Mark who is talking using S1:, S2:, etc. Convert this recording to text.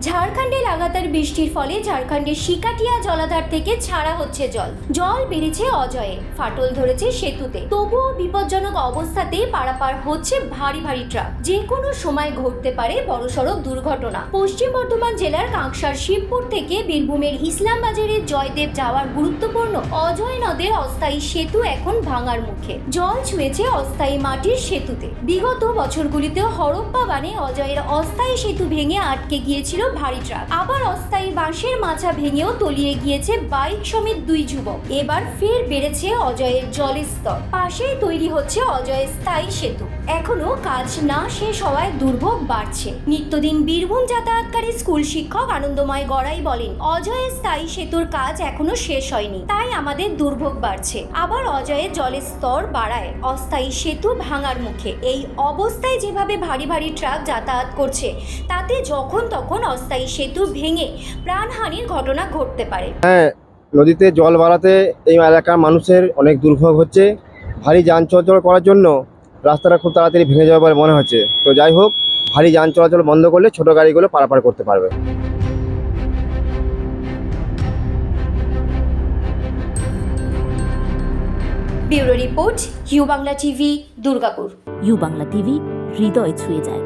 S1: ঝাড়খণ্ডে লাগাতার বৃষ্টির ফলে ঝাড়খণ্ডের শিকাটিয়া জলাধার থেকে ছাড়া হচ্ছে জল। জল বেড়েছে অজয়ে, ফাটল ধরেছে সেতুতে। তবুও বিপজ্জনক অবস্থাতে পারাপার হচ্ছে ভারী ভারী ট্রাক। যে কোনো সময় ঘটতে পারে বড়সড় দুর্ঘটনা। পশ্চিম বর্ধমান জেলার কাঁকসার শিবপুর থেকে বীরভূমের ইসলামবাজারের জয়দেব যাওয়ার গুরুত্বপূর্ণ অজয় নদের অস্থায়ী সেতু এখন ভাঙার মুখে। জল ছুঁয়েছে অস্থায়ী মাটির সেতুতে। বিগত বছরগুলিতেও হরপ্পা বানে অজয়ের অস্থায়ী সেতু ভেঙে আটকে গিয়েছিল ভারী ট্রাক আবার অস্থায়ী বাঁশের মাছা ভেঙেও তলিয়ে গিয়েছে বাইক সমেত দুই যুবক। এবার ফের বেড়েছে অজয়ের জলের স্তর। পাশেই তৈরি হচ্ছে অজয়ের স্থায়ী সেতু। এখনও কাজ না শেষ হওয়ায় দুর্ভোগ বাড়ছে। নিত্যদিন বীরভূম যাতায়াতকারী স্কুল শিক্ষক আনন্দময় গড়াই বলেন, অজয়ের স্থায়ী সেতুর কাজ এখনও শেষ হয়নি, তাই আমাদের দুর্ভোগ বাড়ছে। আবার অজয়ের জলের স্তর বাড়ায় অস্থায়ী সেতু ভাঙার মুখে। এই অবস্থায় যেভাবে ভারী ভারী ট্রাক যাতায়াত করছে, তাতে যখন তখন অস্থায়ী সেতু ভেঙে প্রাণহানির ঘটনা ঘটতে পারে।
S2: হ্যাঁ নদীতে জল বাড়াতে এই এলাকার মানুষের অনেক দুর্ভোগ হচ্ছে। ভারী যান চলাচল করার জন্য রাস্তাটা খুব তাড়াতাড়ি ভেঙে যাবে বলে মনে হচ্ছে। তো যাই হোক ভারী যান চলাচল বন্ধ করলে ছোট গাড়িগুলো পারাপার করতে পারবে।
S1: Bureau report U Bangla TV Durgapur.
S3: U Bangla TV হৃদয় ছুঁয়ে যায়।